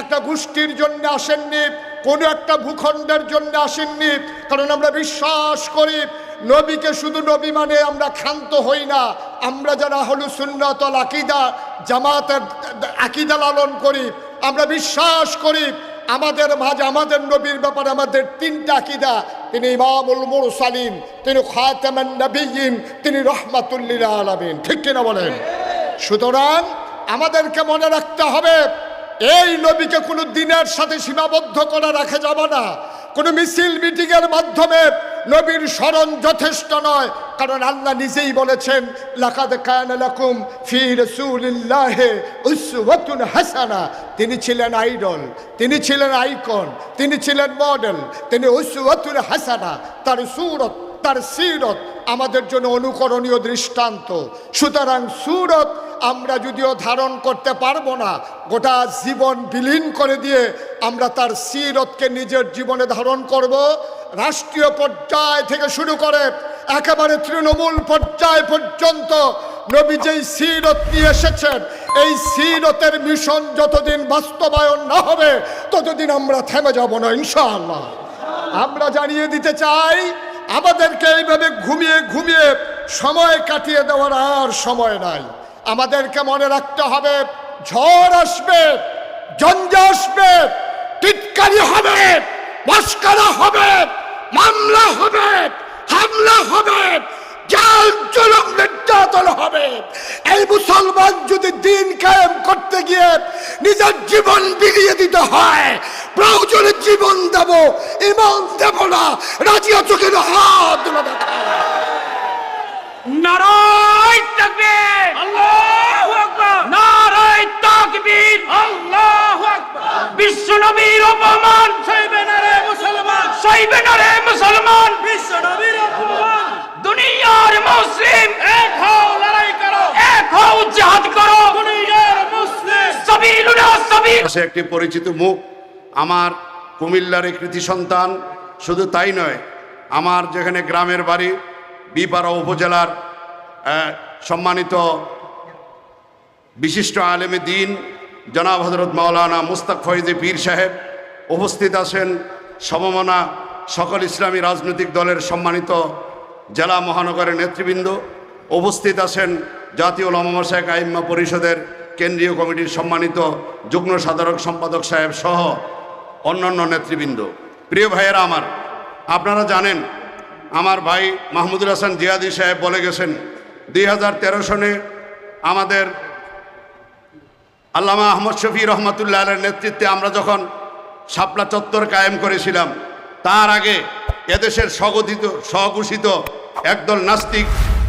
একটা গোষ্ঠীর জন্য আসেননি, কোনো একটা ভূখণ্ডের জন্য আসেননি। কারণ আমরা বিশ্বাস করি, নবীকে শুধু নবী মানে আমরা ক্ষান্ত হই না। আমরা যারা হলু সুন্নতল আকিদা, জামাতের আকিদা লালন করি, আমরা বিশ্বাস করি, আমাদের মাঝে, আমাদের নবীর ব্যাপারে আমাদের তিনটা আকিদা। তিনি ইমামুল মুরসালিন, তিনি খাতামান তিনি রহমাতুল্লিল আলামিন। ঠিক কিনা বলেন? সুতরাং আমাদেরকে মনে রাখতে হবে এই নবীকে কোনো দিনের সাথে সীমাবদ্ধ করে রাখা যাবে না। কোনো মিছিল মিটিংয়ের মাধ্যমে নবীর স্মরণ যথেষ্ট নয়। কারণ আল্লাহ নিজেই বলেছেন, লাকাদ কায়ানা লাকুম ফি রাসূলিল্লাহি উসওয়াতুন হাসানা। তিনি ছিলেন আইডল, তিনি ছিলেন আইকন, তিনি ছিলেন মডেল, তিনি উসওয়াতুন হাসানা, তার সুরত, তার সিরত, আমাদের জন্য অনুকরণীয় দৃষ্টান্ত। সুতরাং সুরত আমরা যদিও ধারণ করতে পারব না, গোটা জীবন বিলীন করে দিয়ে আমরা তার সিরতকে নিজের জীবনে ধারণ করব। রাষ্ট্রীয় পর্যায় থেকে শুরু করে একেবারে তৃণমূল পর্যায় পর্যন্ত নবী যেই সিরত নিয়ে এসেছেন, এই সিরতের মিশন যতদিন বাস্তবায়ন না হবে, ততদিন আমরা থেমে যাব না, ইনশাআল্লাহ। আমরা জানিয়ে দিতে চাই, আমাদেরকে এইভাবে ঘুমিয়ে ঘুমিয়ে সময় কাটিয়ে দেওয়ার আর সময় নাই। আমাদেরকে মনে রাখতে হবে, ঝড় আসবে, জঞ্জা আসবে, টিটকারি হবে, মস্কারা হবে, মামলা হবে, হামলা হবে, জাল জুলুম নির্যাতন হবে। এই মুসলমান যদি দিন কায়েম করতে গিয়ে নিজের জীবন বিলিয়ে দিতে হয়, প্রয়োজনে জীবন দেব, ইমান দেব না, রাজি আছো কেন? হাত তুলে নারায় তাকবীর। আল্লাহু আকবার। নারায় তাকবীর। আল্লাহু আকবার। বিশ্ব নবীর অপমান। সইবে না রে মুসলমান। সইবে না রে মুসলমান। বিশ্ব নবীর অপমান। দুনিয়ার মুসলিম। এক হও লড়াই করো। এক হও জিহাদ করো। দুনিয়ার মুসলিম। সাবিলুনা সাবিল। সে একটি পরিচিত মুখ আমার কুমিল্লার এই কৃতি সন্তান শুধু তাই নয় আমার যেখানে গ্রামের বাড়ি বিপাড়া উপজেলার সম্মানিত বিশিষ্ট আলেমে দিন, জনাব হজরত মাওলানা মুস্তাক ফৈজি পীর সাহেব উপস্থিত আছেন। সমমনা সকল ইসলামী রাজনৈতিক দলের সম্মানিত জেলা মহানগরের নেতৃবৃন্দ উপস্থিত আছেন। জাতীয় লমাশাক আইম্মা পরিষদের কেন্দ্রীয় কমিটির সম্মানিত যুগ্ম সাধারক সম্পাদক সাহেব সহ অন্যান্য নেতৃবৃন্দ। প্রিয় ভাইয়েরা আমার, আপনারা জানেন আমার ভাই মাহমুদুল হাসান জিয়াদি সাহেব বলে গেছেন, দুই হাজার তেরো সনে আমাদের আল্লামা আহমদ শফি রহমতুল্লাহ আলের নেতৃত্বে আমরা যখন শাপলা চত্বর কায়েম করেছিলাম, তার আগে এদেশের স্বগঠিত, স্বঘোষিত একদল নাস্তিক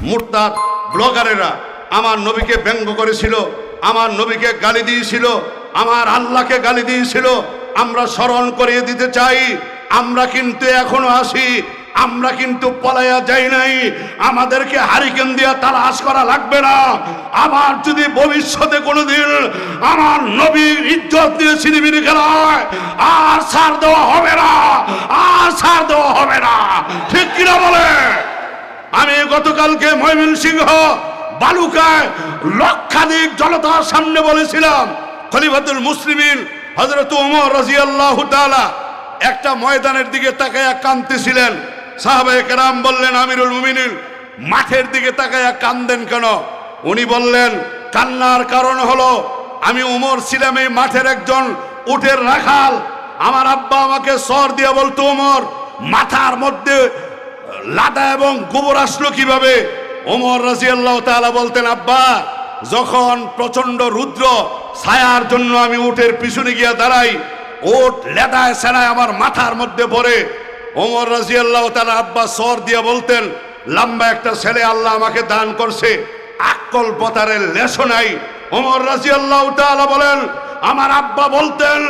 মুরতাদ ব্লগারেরা আমার নবীকে ব্যঙ্গ করেছিল, আমার নবীকে গালি দিয়েছিল, আমার আল্লাহকে গালি দিয়েছিল, আমরা স্মরণ করিয়ে দিতে চাই, আমরা কিন্তু এখনও আসি আমরা কিন্তু পলাইয়া যাই নাই। আমাদেরকে হারিকেন দিয়া তালাশ করা লাগবে না। আবার যদি ভবিষ্যতে কোনোদিন আমার নবীর ইজ্জত দিয়ে সিনেমিনি খেলায়, আর ছাড় দেওয়া হবে না, আর ছাড় দেওয়া হবে না। ঠিক কিনা বলে? আমি গতকালকে ময়মিন সিংহ বালুকায় লক্ষাধিক জনতার সামনে বলেছিলাম, খলিফাতুল মুসলিমিন হজরত উমর রাজিয়াল্লাহু তাআলা একটা ময়দানের দিকে তাকায়া কাঁদতেছিলেন। সাহাবায়ে কেরাম বললেন, আমিরুল মুমিনিন, মাঠের দিকে তাকায়া কান্দেন কেন? উনি বললেন, কান্নার কারণ হলো, আমি উমর ছিলাম এই মাঠের একজন উটের রাখাল। আমার আব্বা আমাকে সর দিয়ে বলতো, উমর, মাথার মধ্যে লাদা এবং গোবর আসলো কীভাবে? ওমর রাজিয়াল্লাহ তাআলা বলতেন, আব্বা, যখন প্রচণ্ড রুদ্র ছায়ার জন্য আমি উটের পিছনে গিয়ে দাঁড়াই ওট লেদায় সেনায় আমার মাথার মধ্যে পড়ে ওমর রাজি আল্লাহ তার আব্বা সর দিয়ে বলতেন লম্বা একটা ছেলে আল্লাহ আমাকে দান করছে, আকল পতারের লেশো নাই। ওমর রাজিয়াল্লাহ তালা বলেন, আমার আব্বা বলতেন,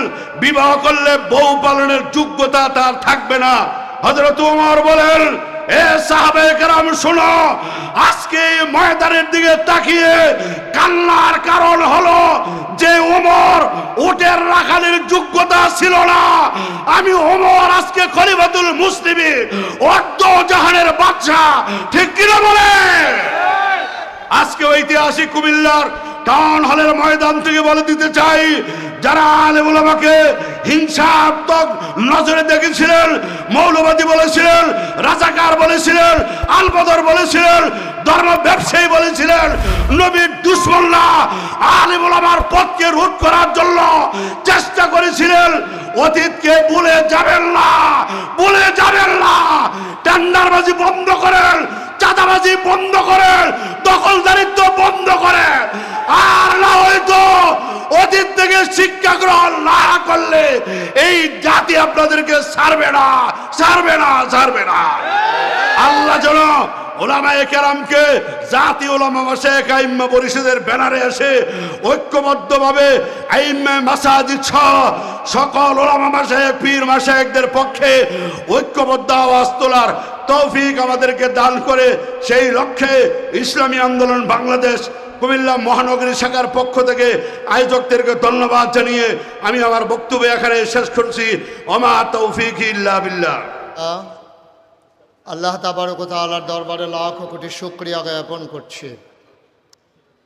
বিবাহ করলে বউ পালনের যোগ্যতা তার থাকবে না। হজরত ওমর বলেন এ সাহাবে কেরাম, শোনো, আজকে ময়দানের দিকে তাকিয়ে কান্নার কারণ হলো যে ওমর উটের রাখালের যোগ্যতা ছিল না। আমি ওমর, আজকে খলিফাতুল মুসলিমি, অর্ধ জাহানের বাচ্চা ঠিক কিনা বলে? আজকে ঐতিহাসিক কুমিল্লার টাউন হলের ময়দান থেকে বলে দিতে চাই। যারা আলেমুল আমাকে হিংসাত্মক নজরে দেখেছিলেন, মৌলবাদী বলেছিলেন, রাজাকার বলেছিলেন, আলবদর বলেছিলেন, ধর্ম ব্যবসায়ী বলেছিলেন, নবীর দুশ্মনরা আলিমুল আমার পথকে রোধ করার জন্য চেষ্টা করেছিলেন। অতীতকে ভুলে যাবেন না, ভুলে যাবেন না। টেন্ডারবাজি বন্ধ করেন চাঁদাবাজি বন্ধ করেন দখলদারিত্ব বন্ধ করেন আর না হয়তো অতীত থেকে শিক্ষা গ্রহণ না করলে এই জাতি আপনাদেরকে ছাড়বে না ছাড়বে না ছাড়বে না। আল্লাহ যেন ওলামায়ে কেরামকে, জাতি ওলামা পরিষদের ব্যানারে এসে ঐক্যবদ্ধভাবে আইম্মা সকল ওলামা মাসায়েক পীর মাসায়েকদের পক্ষে ঐক্যবদ্ধ আওয়াজ তোলার তৌফিক আমাদেরকে দান করে সেই লক্ষ্যে ইসলামী আন্দোলন বাংলাদেশ কুমিল্লা মহানগরী শাখার পক্ষ থেকে আয়োজকদেরকে ধন্যবাদ জানিয়ে আমি আমার বক্তব্য এখানে শেষ করছি। ওমা তৌফিক ইল্লা বিল্লাহ। আহ, আল্লাহ তাবারকতালার দরবারে লাখ কোটি শুক্রিয়া জ্ঞাপন করছি।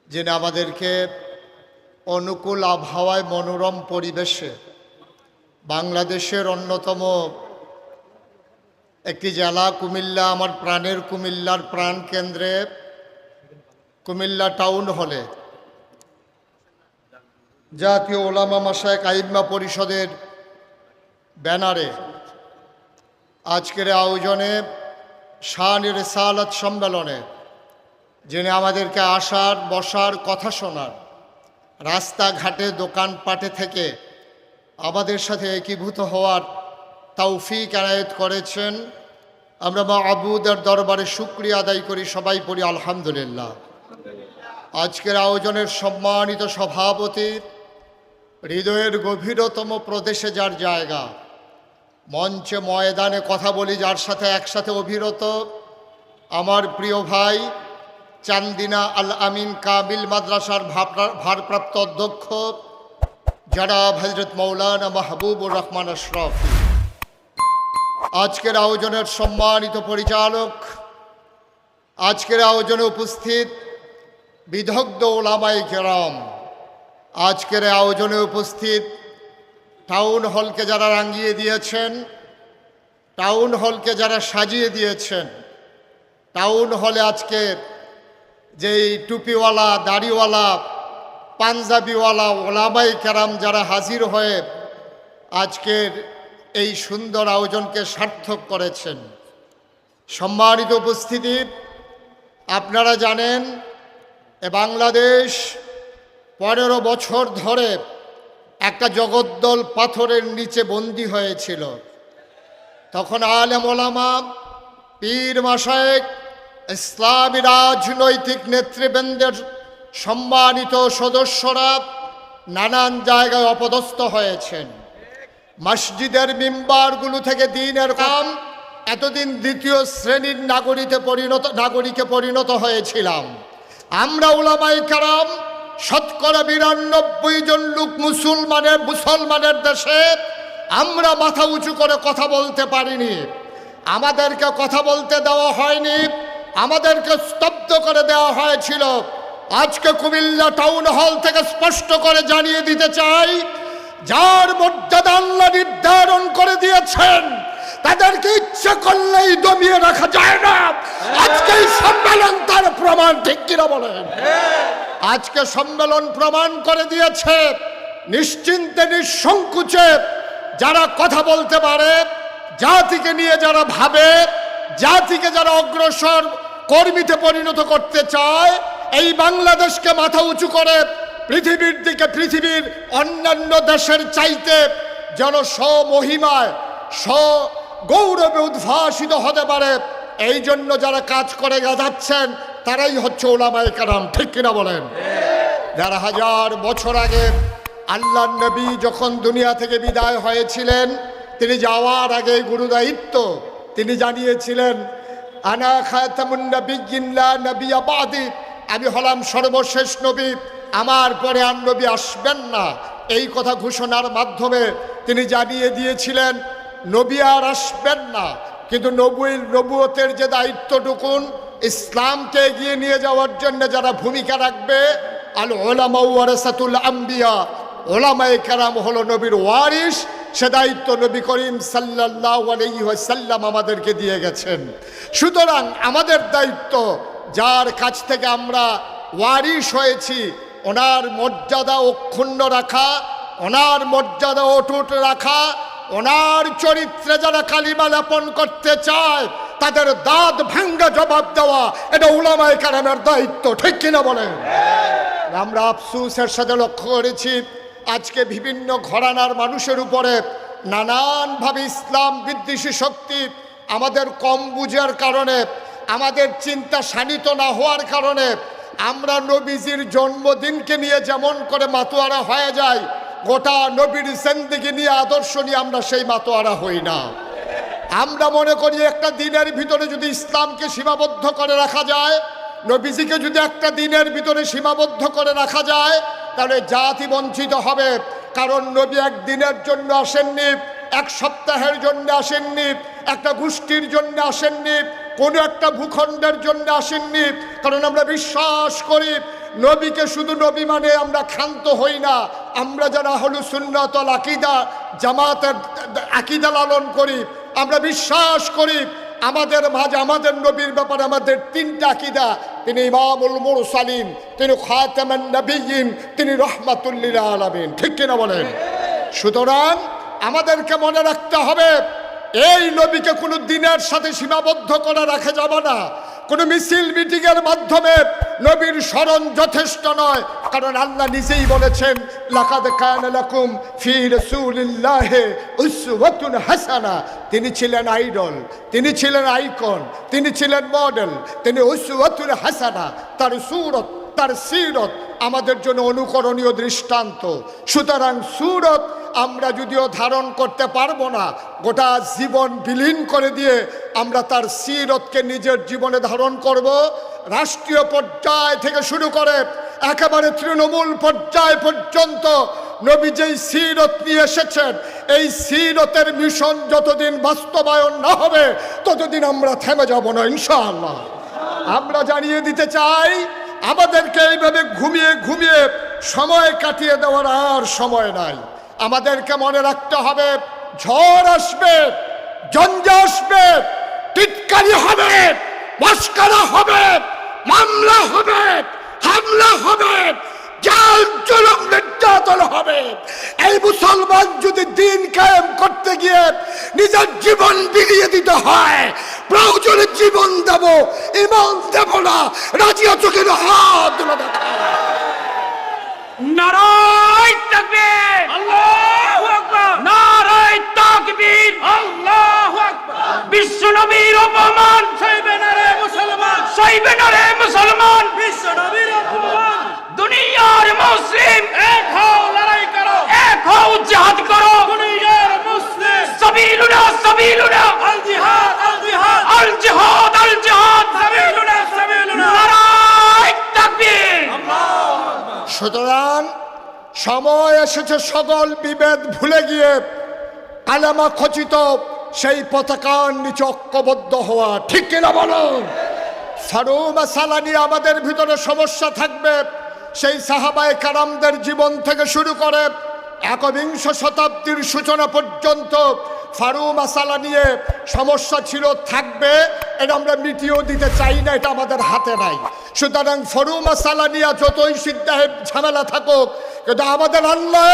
যিনি আমাদেরকে অনুকূল আবহাওয়ায় মনোরম পরিবেশে বাংলাদেশের অন্যতম একটি জেলা কুমিল্লা, আমার প্রাণের কুমিল্লার প্রাণ কেন্দ্রে কুমিল্লা টাউন হলে। জাতীয় ওলামা মাসায়ক আইম্মা পরিষদের ব্যানারে আজকের আয়োজনে শান রেসালত সম্মেলনে, যিনি আমাদেরকে আসার, বসার, কথা শোনার, রাস্তাঘাটে, দোকানপাটে থেকে আমাদের সাথে একীভূত হওয়ার তৌফিক এনায়েত করেছেন। আমরা মা আবুদের দরবারে শুক্রিয়া আদায় করি, সবাই পড়ি আলহামদুলিল্লাহ। আজকের আয়োজনের সম্মানিত সভাপতি হৃদয়ের গভীরতম প্রদেশে যার জায়গা, মঞ্চে ময়দানে কথা বলি, যার সাথে একসাথে অভিরত, আমার প্রিয় ভাই চান্দিনা আল আমিন কাবিল মাদ্রাসার ভারপ্রাপ্ত অধ্যক্ষ, জনাব হজরত মৌলানা মাহবুবুর রহমান আশরফ। আজকের আয়োজনের সম্মানিত পরিচালক, আজকের আয়োজনে উপস্থিত বিদগ্ধ ওলামাই কেরাম, আজকের আয়োজনে উপস্থিত টাউন হলকে যারা রাঙিয়ে দিয়েছেন, টাউন হলকে যারা সাজিয়ে দিয়েছেন, টাউন হলে আজকে যেই টুপিওয়ালা, দাড়িওয়ালা, পাঞ্জাবিওয়ালা ওলামাই কেরাম যারা হাজির হয়ে আজকের এই সুন্দর আয়োজনকে সার্থক করেছেন। সম্মানিত উপস্থিতি, আপনারা জানেন, এ বাংলাদেশ পনেরো বছর ধরে একটা জগদ্দল পাথরের নিচে বন্দী হয়েছিল। তখন আলেম ওলামা পীর মাসায়েক ইসলামী রাজনৈতিক নেতৃবৃন্দের সম্মানিত সদস্যরা নানান জায়গায় অপদস্থ হয়েছেন। মসজিদের মিম্বারগুলো থেকে দিনের কাম, এতদিন দ্বিতীয় শ্রেণির নাগরিকে পরিণত নাগরিকে পরিণত হয়েছিলাম। আমরা ওলামাই কারাম, শতকরা বিরানব্বই জন লোক মুসলমানের মুসলমানের দেশে, আমরা মাথা উঁচু করে কথা বলতে পারিনি। আমাদেরকে কথা বলতে দেওয়া হয়নি, আমাদেরকে স্তব্ধ করে দেওয়া হয়েছিল। আজকে কুমিল্লা টাউন হল থেকে স্পষ্ট করে জানিয়ে দিতে চাই যার মর্যাদা আল্লাহ নির্ধারণ করে দিয়েছেন, তাদেরকে ইচ্ছে করলেই দমিয়ে রাখা যায় না। আজকে সম্মেলন তার প্রমাণ, ঠিক কিনা বলেন? আজকে সম্মেলন প্রমাণ করে দিয়েছে, নিশ্চিন্তে, নিঃসংকুচে যারা কথা বলতে পারে, জাতিকে নিয়ে যারা ভাবে, জাতিকে যারা অগ্রসর কর্মীতে পরিণত করতে চায়, এই বাংলাদেশকে মাথা উঁচু করে পৃথিবীর দিকে পৃথিবীর অন্যান্য দেশের চাইতে যেন স্বমহিমায় স্ব গৌরবে উদ্ভাসিত হতে পারে, এই জন্য যারা কাজ করে যাচ্ছেন তারাই হচ্ছে ওলামায় কারাম, ঠিক কিনা বলেন? যারা হাজার বছর আগে আল্লাহ নবী যখন দুনিয়া থেকে বিদায় হয়েছিলেন, তিনি যাওয়ার আগে গুরুদায়িত্ব তিনি জানিয়েছিলেন, আনা খাতামুন নবিয়্যিন নবী আবাদি আমি হলাম সর্বশেষ নবী আমার পরে আর নবী আসবেন না। এই কথা ঘোষণার মাধ্যমে তিনি জানিয়ে দিয়েছিলেন, নবী আর আসবেন না। কিন্তু নবীর নবুয়তের যে দায়িত্বটুকুন ইসলামকে এগিয়ে নিয়ে যাওয়ার জন্য যারা ভূমিকা রাখবে আল ওলামা ওয়ারাসাতুল আম্বিয়া ওলামায়ে কেরাম হলো নবীর ওয়ারিস সে দায়িত্ব নবী করিম সাল্লাহ সাল্লাম আমাদেরকে দিয়ে গেছেন। সুতরাং আমাদের দায়িত্ব, যার কাছ থেকে আমরা ওয়ারিস হয়েছি ওনার মর্যাদা অক্ষুণ্ণ রাখা, ওনার মর্যাদা অটুট রাখা, ওনার চরিত্রে যারা কালিমা লেপন করতে চায়, তাদের দাঁত ভাঙ্গা জবাব দেওয়া, এটা উলামায় কারামের দায়িত্ব, ঠিক কিনা বলেন? আমরা আফসুসের সাথে লক্ষ্য করেছি, আজকে বিভিন্ন ঘরানার মানুষের উপরে নানানভাবে ইসলাম বিদ্বেষী শক্তি আমাদের কম বুঝার কারণে, আমাদের চিন্তা শানিত না হওয়ার কারণে আমরা নবীজির জন্মদিনকে নিয়ে যেমন করে মাতোয়ারা হয়ে যায়, গোটা নবীর সেন্দিকে নিয়ে আদর্শ নিয়ে আমরা সেই মাতোয়ারা হই না। আমরা মনে করি একটা দিনের ভিতরে যদি ইসলামকে সীমাবদ্ধ করে রাখা যায়, নবীজিকে যদি একটা দিনের ভিতরে সীমাবদ্ধ করে রাখা যায়, তাহলে জাতি বঞ্চিত হবে। কারণ নবী এক দিনের জন্য আসেননি, এক সপ্তাহের জন্য আসেননি, একটা গোষ্ঠীর জন্য আসেননি কোনো একটা ভূখণ্ডের জন্য আসেননি, কারণ আমরা বিশ্বাস করি নবীকে শুধু নবী মানে আমরা ক্ষান্ত হই না। আমরা যারা হলু সুন্নতল আকিদা, জামাতের আকিদা লালন করি, আমরা বিশ্বাস করি আমাদের মাঝে, আমাদের নবীর ব্যাপারে আমাদের তিনটা আকিদা। তিনি ইমামুল মুরসালিম তিনি খাতামান তিনি রহমাতুল্লিল আলামিন। ঠিক কিনা বলেন? সুতরাং আমাদেরকে মনে রাখতে হবে এই নবীকে কোনো দিনের সাথে সীমাবদ্ধ করে রাখা যাবে না। কোনো মিছিল মিটিংয়ের মাধ্যমে নবীর স্মরণ যথেষ্ট নয়। কারণ আল্লাহ নিজেই বলেছেন, লাকাদ কানা লাকুম ফি রাসূলিল্লাহি উসওয়াতুন হাসানা। তিনি ছিলেন আইডল, তিনি ছিলেন আইকন, তিনি ছিলেন মডেল, তিনি উসওয়াতুন হাসানা, তার সুরত, তার সিরত, আমাদের জন্য অনুকরণীয় দৃষ্টান্ত। সুতরাং সুরত আমরা যদিও ধারণ করতে পারব না, গোটা জীবন বিলীন করে দিয়ে আমরা তার সিরতকে নিজের জীবনে ধারণ করব। রাষ্ট্রীয় পর্যায় থেকে শুরু করে একেবারে তৃণমূল পর্যায় পর্যন্ত নবী যেই সিরত নিয়ে এসেছেন, এই সিরতের মিশন যতদিন বাস্তবায়ন না হবে, ততদিন আমরা থেমে যাব না, ইনশাআল্লাহ। আমরা জানিয়ে দিতে চাই, আমাদেরকে এইভাবে ঘুমিয়ে ঘুমিয়ে সময় কাটিয়ে দেওয়ার আর সময় নাই। আমাদেরকে মনে রাখতে হবে ঝড় আসবে জঞ্জা আসবে টিটকারি হবে মস্কারা হবে মামলা হবে হামলা হবে জাল জুলুম নির্যাতন হবে। এই মুসলমান যদি দিন কায়েম করতে গিয়ে নিজের জীবন বিলিয়ে দিতে হয় প্রয়োজনে জীবন দেব ইমান দেব না রাজি আছো কেন? হাত নারায় তাকবীর আল্লাহু! আকবার বিশ্ব নবীর অপমান। সইবে না রে মুসলমান। সইবে না রে মুসলমান। বিশ্ব নবীর অপমান। দুনিয়ার মুসলিম। এক হও লড়াই করো। এক হও জিহাদ করো। দুনিয়ার মুসলিম। সাবিলুনা সাবিলুনা। আল জিহাদ আল জিহাদ। আল জিহাদ আল জিহাদ। সাবিলুনা সাবিলুনা। নারায় তাকবীর। সুতরাং সময় এসেছে সকল বিভেদ ভুলে গিয়ে কালামা খচিত সেই পতাকার নিচে ঐক্যবদ্ধ হওয়া ঠিক কিনা বলো? সারুমা সালানি আমাদের ভিতরে সমস্যা থাকবে। সেই সাহাবায় কারামদের জীবন থেকে শুরু করে একবিংশ শতাব্দীর সূচনা পর্যন্ত ফারু মাসালা নিয়ে সমস্যা ছিল, থাকবে। এটা আমরা মিটিয়েও দিতে চাই না, এটা আমাদের হাতে নাই। সুতরাং ফরু মাসালা নিয়ে যতই সিদ্ধাহের ঝামেলা থাকুক, কিন্তু আমাদের আল্লাহ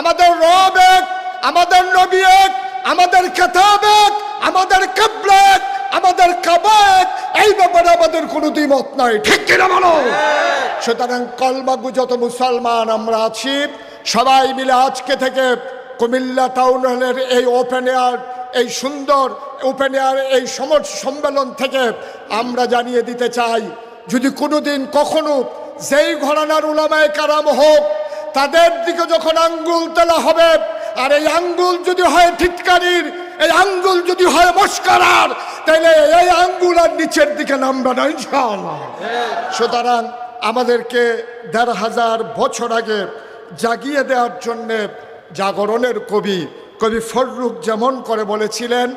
আমাদের রব এক, আমাদের নবী এক আমাদের কেতাব এক আমাদের কেবলা এক আমাদের কাবা এক এই ব্যাপারে আমাদের কোনো দ্বিমত নাই। ঠিক কিনা বলো? সুতরাং কলমাগু যত মুসলমান আমরা আছি, সবাই মিলে আজকে থেকে কুমিল্লা টাউন হলের এই ওপেন এয়ার এই সুন্দর ওপেন এয়ার এই সমর সম্মেলন থেকে আমরা জানিয়ে দিতে চাই, যদি কোনোদিন কখনো যেই ঘরানার উলামায় কারাম হোক, তাদের দিকে যখন আঙ্গুল তোলা হবে আর এই আঙ্গুল যদি হয় ঠিটকারির এই আঙ্গুল যদি হয় মস্কারার তাহলে এই আঙ্গুল আর নিচের দিকে নামবে না, ইনশাআল্লাহ। সুতরাং আমাদেরকে দেড় হাজার বছর আগে জাগিয়ে দেওয়ার জন্যে জাগরণের কবি কবি ফররুখ যেমন করে বলেছিলেন,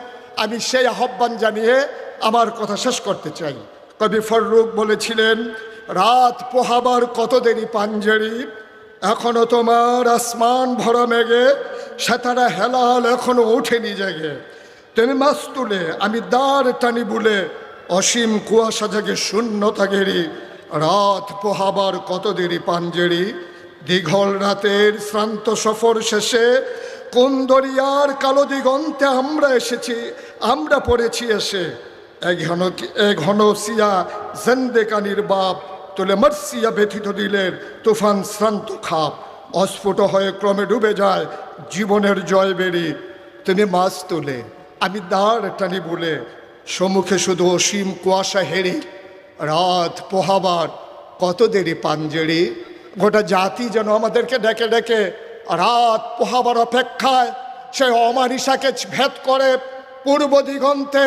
আমি সেই আহ্বান জানিয়ে আমার কথা শেষ করতে চাই। কবি ফররুখ বলেছিলেন, রাত পোহাবার কত দেরি পাঞ্জেরি এখনও তোমার আসমান ভরা মেঘে, সেতারা হেলাল এখনও ওঠেনি জেগে। তুমি মাস তুলে আমি দাঁড় টানি বলে, অসীম কুয়াশা জেগে শূন্যতা গেরি রাত পোহাবার কত দেরি পাঞ্জেরি দীঘল রাতের শ্রান্ত সফর শেষে, কোন দরিয়ার কালো দিগন্তে আমরা এসেছি, আমরা পড়েছি এসে। এক ঘন এক ঘন সিয়া, জেন্দেকানির বাপ তোলে মার্সিয়া ব্যথিত দিলের তুফান শ্রান্ত খাপ। অস্ফুট হয়ে ক্রমে ডুবে যায় জীবনের জয় বেরি তিনি মাছ তোলে, আমি দাঁড় টানি বলে। সম্মুখে শুধু অসীম কুয়াশা হেরে রাত পোহাবার কত দেরি পাঞ্জেরি। গোটা জাতি যেন আমাদেরকে ডেকে ডেকে, রাত পোহাবার অপেক্ষায় সেই অমানিসাকে ভেদ করে পূর্ব দিগন্তে,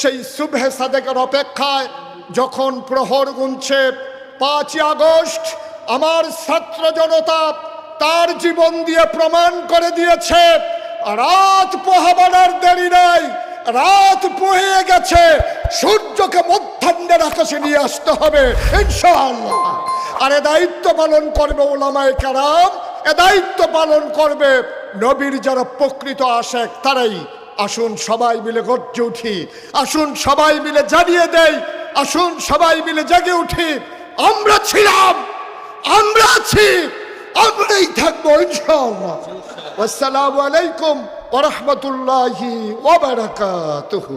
সেই শুভে সাদেকের অপেক্ষায় যখন প্রহর গুনছে পাঁচই আগস্ট আমার ছাত্র জনতা তার জীবন দিয়ে প্রমাণ করে দিয়েছে, রাত পোহাবার দেরি নাই, রাত পোহে গেছে, সূর্যকে মধ্যাহ্নের আকাশে নিয়ে আসতে হবে, ইনশাআল্লাহ। আর এ দায়িত্ব পালন করবে ওলামায় কারাম, এ দায়িত্ব পালন করবে নবীর যারা প্রকৃত আশেক, তারাই। আসুন সবাই মিলে গর্জে উঠি, আসুন সবাই মিলে জানিয়ে দেয় আসুন সবাই মিলে জেগে উঠি। আমরা ছিলাম আমরা আছি আমরাই থাকব ইনশাআল্লাহ। আসসালামু আলাইকুম ওরহমতুল্লাহি ওবারাকাতুহু